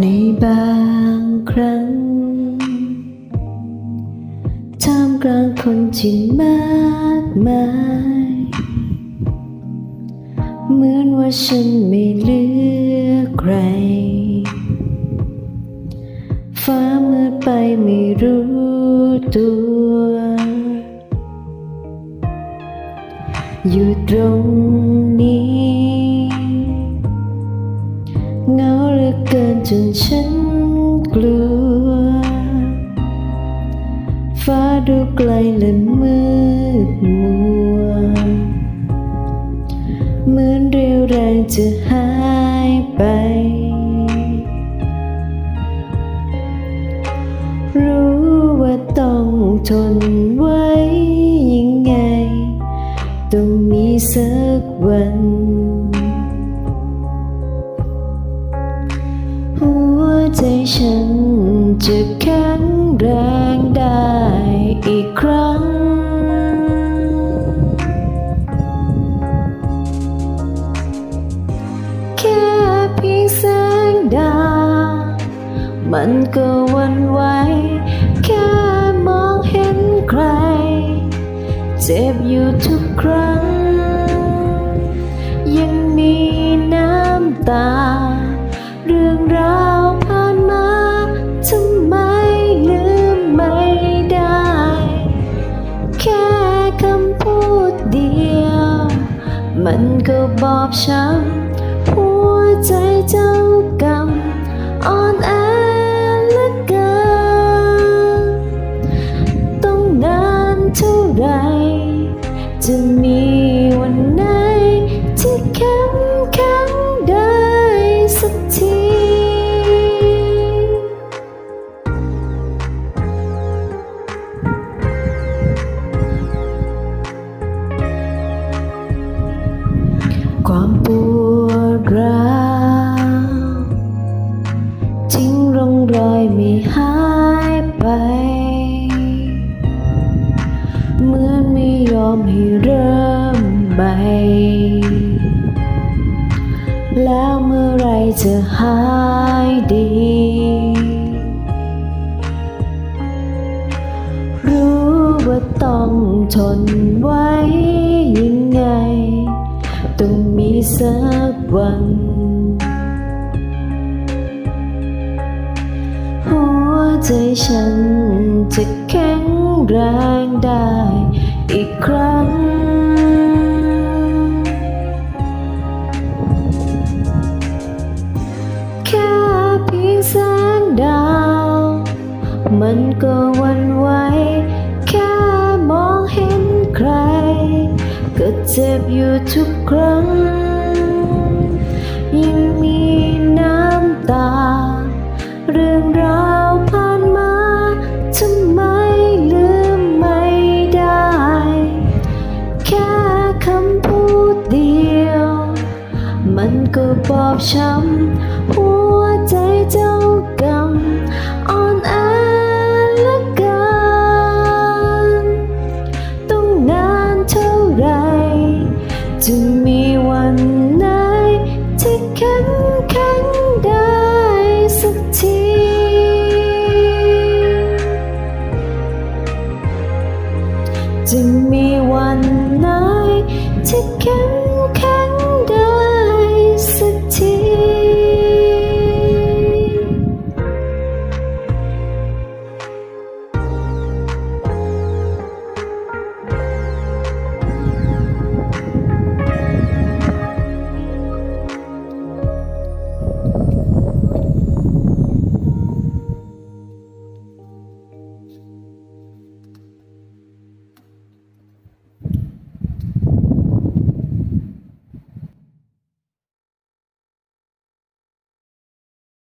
ในบางครั้งท่ามกลางคนที่มากมาย เหมือนว่าฉันไม่เหลือใคร ฟ้ามืดไปไม่รู้ตัว อยู่ตรงนี้ เงาเล เกินจนฉันกลัว ฟ้าดูไกลและมืดมัว เหมือนเรียวแรงจะหายไป รู้ว่าต้องทนไว้ยังไง ต้องมีสักวัน ใจฉันจะแข็งแรงได้อีกครั้ง แค่เพียงแสงดาว มันก็วันไหวแค่มองเห็นใคร เจ็บอยู่ทุกครั้ง ยังมีน้ำตา ก็บอบช้ำหัวใจเจ้ากรรมอ่อนแอและเกินต้องนานเท่าไหรจะมี ไม่หายไป เหมือนไม่ยอมให้เริ่มใหม่ แล้วเมื่อไรจะหายดี รู้ว่าต้องทนไว้ยังไง ต้องมีสักวัน ใจฉันจะแข็งแรงได้อีกครั้ง แค่เพียงแสงดาว มันก็วันไหว แค่มองเห็นใคร ก็เจ็บอยู่ทุกครั้ง บอบช้ำหัวใจเจ้ากรรมอ่อนแอลือเกินต้องนานเท่าไหรจะมีวันไหนที่เข้มแข็งได้สักทีจะมีวันไหนที่เข้ม